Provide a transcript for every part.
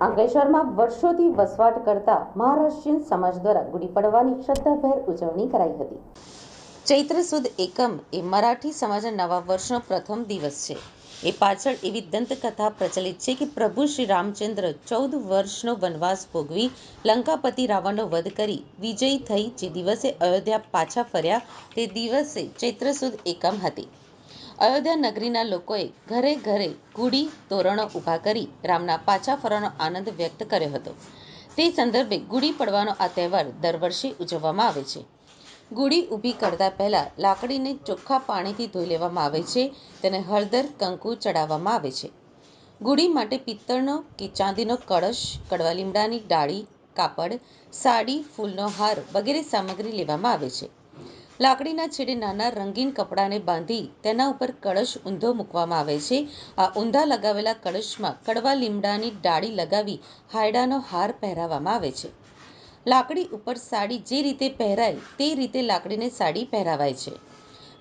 અંકલેશ્વરમાં વર્ષોથી વસવાટ કરતા મહારાષ્ટ્રીયન સમાજ દ્વારા ગુડી પડવાની શ્રદ્ધાભેર ઉજવણી કરાઈ હતી. ચૈત્ર સુદ એકમ એ મરાઠી સમાજના નવા વર્ષનો પ્રથમ દિવસ છે. એ પાછળ એવી દંતકથા પ્રચલિત છે કે પ્રભુ શ્રી રામચંદ્ર ચૌદ વર્ષનો વનવાસ ભોગવી લંકાપતિ રાવણનો વધ કરી વિજયી થઈ જે દિવસે અયોધ્યા પાછા ફર્યા તે દિવસે ચૈત્ર સુદ એકમ હતી. અયોધ્યા નગરીના લોકોએ ઘરે ઘરે ગુડી તોરણો ઊભા કરી રામના પાછા ફરવાનો આનંદ વ્યક્ત કર્યો હતો. તે સંદર્ભે ગુડી પડવાનો આ તહેવાર દર વર્ષે ઉજવવામાં આવે છે. ગુડી ઊભી કરતા પહેલાં લાકડીને ચોખ્ખા પાણીથી ધોઈ લેવામાં આવે છે, તેને હળદર, કંકુ ચડાવવામાં આવે છે. ગુડી માટે પિત્તળનો કે ચાંદીનો કળશ, કડવા લીમડાની ડાળી, કાપડ, સાડી, ફૂલનો હાર વગેરે સામગ્રી લેવામાં આવે છે. લાકડીના છેડે નાના રંગીન કપડાને બાંધી તેના ઉપર કળશ ઊંધો મૂકવામાં આવે છે. આ ઊંધા લગાવેલા કળશમાં કડવા લીમડાની ડાળી લગાવી હાયડાનો હાર પહેરાવવામાં આવે છે. લાકડી ઉપર સાડી જે રીતે પહેરાય તે રીતે લાકડીને સાડી પહેરાવાય છે.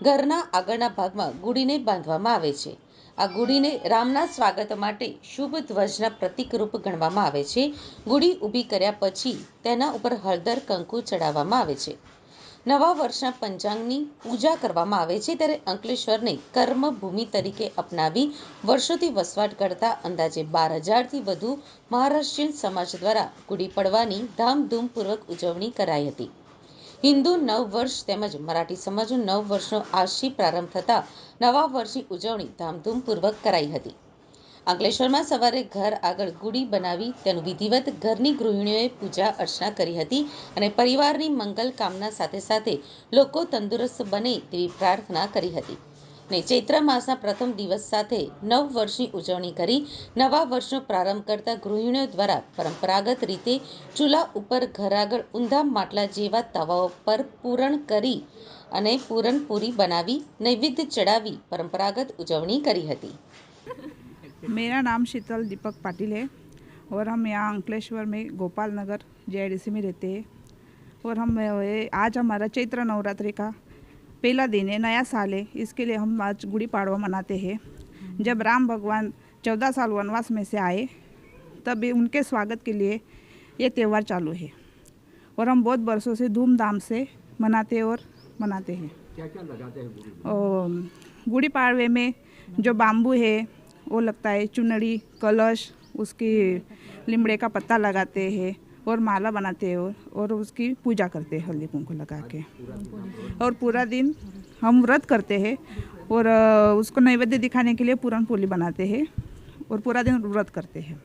ઘરના આગળના ભાગમાં ગુડીને બાંધવામાં આવે છે. આ ગુડીને રામના સ્વાગત માટે શુભ ધ્વજના પ્રતિકરૂપ ગણવામાં આવે છે. ગુડી ઊભી કર્યા પછી તેના ઉપર હળદર કંકુ ચડાવવામાં આવે છે. નવા વર્ષના પંચાંગની પૂજા કરવામાં આવે છે ત્યારે અંકલેશ્વરને કર્મભૂમિ તરીકે અપનાવી વર્ષોથી વસવાટ કરતા અંદાજે બાર હજારથી વધુ મહારાષ્ટ્રીયન સમાજ દ્વારા ગુડી પડવાની ધામધૂમપૂર્વક ઉજવણી કરાઈ હતી. હિન્દુ નવ વર્ષ તેમજ મરાઠી સમાજનું નવ વર્ષનો આજથી પ્રારંભ થતાં નવા વર્ષની ઉજવણી ધામધૂમપૂર્વક કરાઈ હતી. અંકલેશ્વરમાં સવારે ઘર આગળ ગુડી બનાવી તેનું વિધિવત ઘરની ગૃહિણીઓએ પૂજા અર્ચના કરી હતી અને પરિવારની મંગલ કામના સાથે સાથે લોકો તંદુરસ્ત બને તેવી પ્રાર્થના કરી હતી. ને ચૈત્ર માસના પ્રથમ દિવસ સાથે નવ વર્ષની ઉજવણી કરી નવા વર્ષનો પ્રારંભ કરતા ગૃહિણીઓ દ્વારા પરંપરાગત રીતે ચૂલા ઉપર ઘર આગળ ઊંધા માટલા જેવા તવાઓ પર પૂરણ કરી અને પૂરણપૂરી બનાવી, નૈવેદ્ય ચડાવી પરંપરાગત ઉજવણી કરી હતી. मेरा नाम शीतल दीपक पाटिल है और हम यहाँ अंकलेश्वर में गोपाल नगर जे में रहते हैं। और हम आज हमारा चैत्र नवरात्रि का पहला दिन है नया साल है। इसके लिए हम आज गुड़ी पाड़वा मनाते हैं। जब राम भगवान चौदह साल वनवास में से आए तब उनके स्वागत के लिए ये त्यौहार चालू है। और हम बहुत बरसों से धूमधाम से मनाते और मनाते हैं। क्या क्या लगाते हैं गुड़ी? पाड़वे में जो बाम्बू है वो लगता है चुनड़ी कलश उसकी लिमड़े का पत्ता लगाते हैं और माला बनाते हैं और, और उसकी पूजा करते हैं हल्दी कुंकू लगा के। और पूरा दिन हम व्रत करते हैं और उसको नैवेद्य दिखाने के लिए पूरन पोली बनाते हैं और पूरा दिन व्रत करते हैं।